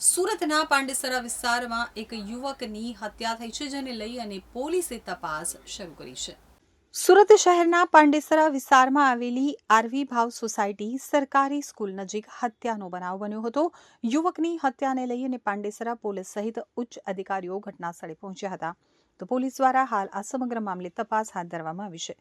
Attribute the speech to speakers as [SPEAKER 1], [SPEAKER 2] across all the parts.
[SPEAKER 1] સુરતના પાંડેસરા વિસ્તારમાં એક યુવકની હત્યા થઈ છે, જેને લઈ અને પોલીસે તપાસ શરૂ કરી છે. સુરત શહેરના પાંડેસરા વિસ્તારમાં આવેલી આરવી ભાવ સોસાયટી સરકારી સ્કૂલ નજીક હત્યાનો બનાવ બન્યો હતો. યુવકની હત્યાને લઈ અને પાંડેસરા પોલીસ સહિત ઉચ્ચ અધિકારીઓ ઘટનાસ્થળે પહોંચ્યા હતા. તો પોલીસ દ્વારા હાલ આ સમગ્ર મામલે તપાસ હાથ ધરવામાં આવી છે.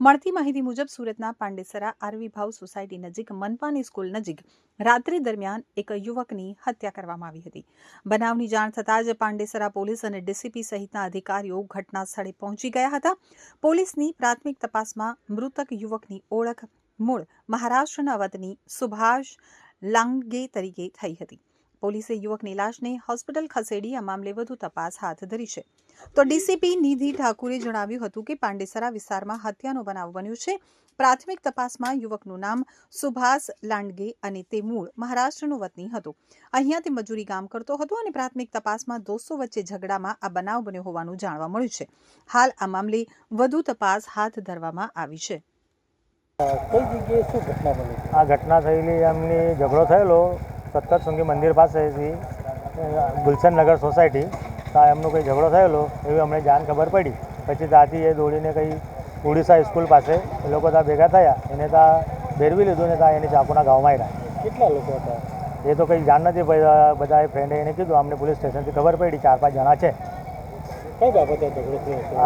[SPEAKER 1] મળતી માહિતી મુજબ સુરતના પાંડેસરા આરવી ભાવ સોસાયટી નજીક મનપાની સ્કૂલ નજીક રાત્રિ દરમિયાન એક યુવકની હત્યા કરવામાં આવી હતી. બનાવની જાણ થતાં જ પાંડેસરા પોલીસ અને ડીસીપી સહિતના અધિકારીઓ ઘટના સ્થળે પહોંચી ગયા હતા. પોલીસની પ્રાથમિક તપાસમાં મૃતક યુવકની ઓળખ મૂળ મહારાષ્ટ્રના વતની સુભાષ લાંગે તરીકે થઈ હતી. પોલીસે યુવકની લાશને હોસ્પિટલ ખસેડી આ મામલે વધુ તપાસ હાથ ધરી છે. તો ડીસીપી નિધિ ઠાકુરે જણાવ્યું હતું કે પાંડેસરા વિસ્તારમાં હત્યાનો બનાવ બન્યો છે. પ્રાથમિક તપાસમાં યુવકનું નામ સુભાષ લાંડગે અને તે મૂળ મહારાષ્ટ્રનો વતની હતો. અહીંયા તે મજૂરી કામ કરતો હતો અને પ્રાથમિક તપાસમાં દોસ્તો વચ્ચે ઝઘડામાં આ બનાવ બન્યો હોવાનું જાણવા મળ્યું છે. હાલ આ મામલે વધુ તપાસ હાથ ધરવામાં આવી છે.
[SPEAKER 2] કઈ જગ્યાએ શું ઘટના બની?
[SPEAKER 3] આ ઘટના થયેલી એમની ઝઘડો થયેલો સત્તરસુંગી મંદિર પાસેથી ગુલશન નગર સોસાયટી ત્યાં એમનો કંઈ ઝઘડો થયેલો એવી અમને જાણ ખબર પડી. પછી ત્યાંથી એ દોડીને કંઈ ઓડિશા સ્કૂલ પાસે એ લોકો ત્યાં ભેગા થયા. એને ત્યાં ભેરવી લીધું ને ત્યાં એની ચાકુના ગામમાં આવ્યા
[SPEAKER 2] કેટલા લોકો હતા?
[SPEAKER 3] એ તો કંઈ જાણ નથી બધા ફ્રેન્ડે એને કીધું અમને પોલીસ સ્ટેશનથી ખબર પડી ચાર પાંચ જણા છે.
[SPEAKER 2] કઈ બાબતે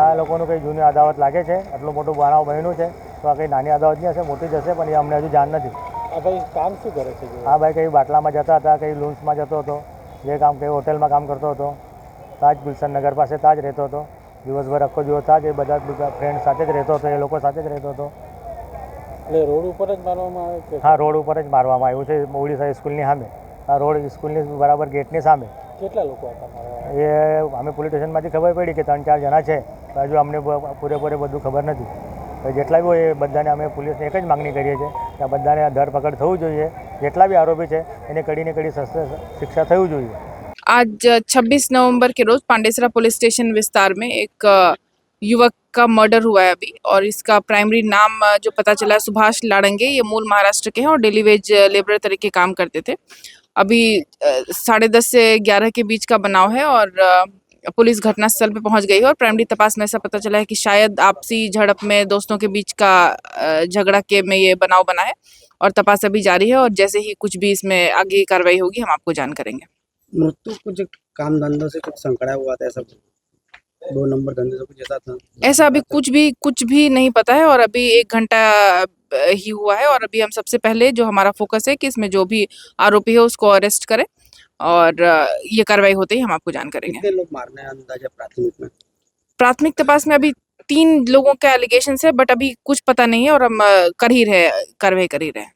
[SPEAKER 3] આ લોકોનું કંઈ જૂની અદાવત લાગે છે? આટલું મોટું બનાવ બન્યું છે? તો આ કંઈ નાની અદાવત નહીં હશે મોટી જ હશે પણ એ અમને હજુ જાણ નથી.
[SPEAKER 2] આ ભાઈ કામ શું કરે છે હા
[SPEAKER 3] આ ભાઈ કંઈ બાટલામાં જતા હતા કંઈ લૂન્સમાં જતો હતો જે કામ કઈ હોટલમાં કામ કરતો હતો. તાજ ગુલશન નગર પાસે તાજ રહેતો હતો. દિવસભર આખો દિવસ તાજ એ બધા બધા ફ્રેન્ડ સાથે જ રહેતો હતો એ લોકો સાથે જ રહેતો હતો.
[SPEAKER 2] એટલે રોડ ઉપર જ મારવામાં આવે છે
[SPEAKER 3] હા રોડ ઉપર જ મારવામાં આવ્યું છે ઓડિશા સ્કૂલની સામે. આ રોડ સ્કૂલની બરાબર ગેટની સામે.
[SPEAKER 2] કેટલા લોકો હતા
[SPEAKER 3] એ અમે પોલીસ સ્ટેશનમાંથી ખબર પડી કે ત્રણ ચાર જણા છે. હજુ અમને પૂરેપૂરે બધું ખબર નથી. જેટલા બી હોય એ બધાને અમે પોલીસને એક જ માગણી કરીએ છીએ કે આ બધાને ધરપકડ થવું જોઈએ જેટલા બી આરોપી છે એને કડીને કડી સસ્ત શિક્ષા થવું જોઈએ
[SPEAKER 4] आज 26 नवंबर के रोज पांडेसरा पुलिस स्टेशन विस्तार में एक अ, युवक का मर्डर हुआ है अभी और इसका प्राइमरी नाम अ, जो पता चला है सुभाष लाड़ंगे ये मूल महाराष्ट्र के हैं और डेली वेज लेबर तरीके काम करते थे अभी अ, साढ़े दस से ग्यारह के बीच का बनाव है और अ, पुलिस घटनास्थल पे पहुँच गई है और प्राइमरी तपास में ऐसा पता चला है कि शायद आपसी झड़प में दोस्तों के बीच का झगड़ा के में ये बनाव बना है और तपास अभी जारी है और जैसे ही कुछ भी इसमें आगे कार्रवाई होगी हम आपको जान करेंगे।
[SPEAKER 5] मृत्यु कुछ काम धंधों से कुछ संकड़ा हुआ था ऐसा दो नंबर धंधे से कुछ ऐसा था?
[SPEAKER 4] ऐसा अभी कुछ भी कुछ भी नहीं पता है और अभी एक घंटा ही हुआ है और अभी हम सबसे पहले जो हमारा फोकस है कि इसमें जो भी आरोपी है उसको अरेस्ट करें। और ये कार्रवाई होते ही हम आपको जान करेंगे।
[SPEAKER 5] लोग मारने अंदाज़ा प्राथमिक में?
[SPEAKER 4] प्राथमिक तपास में अभी तीन लोगों के एलिगेशन है बट अभी कुछ पता नहीं है और हम कर ही रहे कार्रवाई कर ही रहे हैं।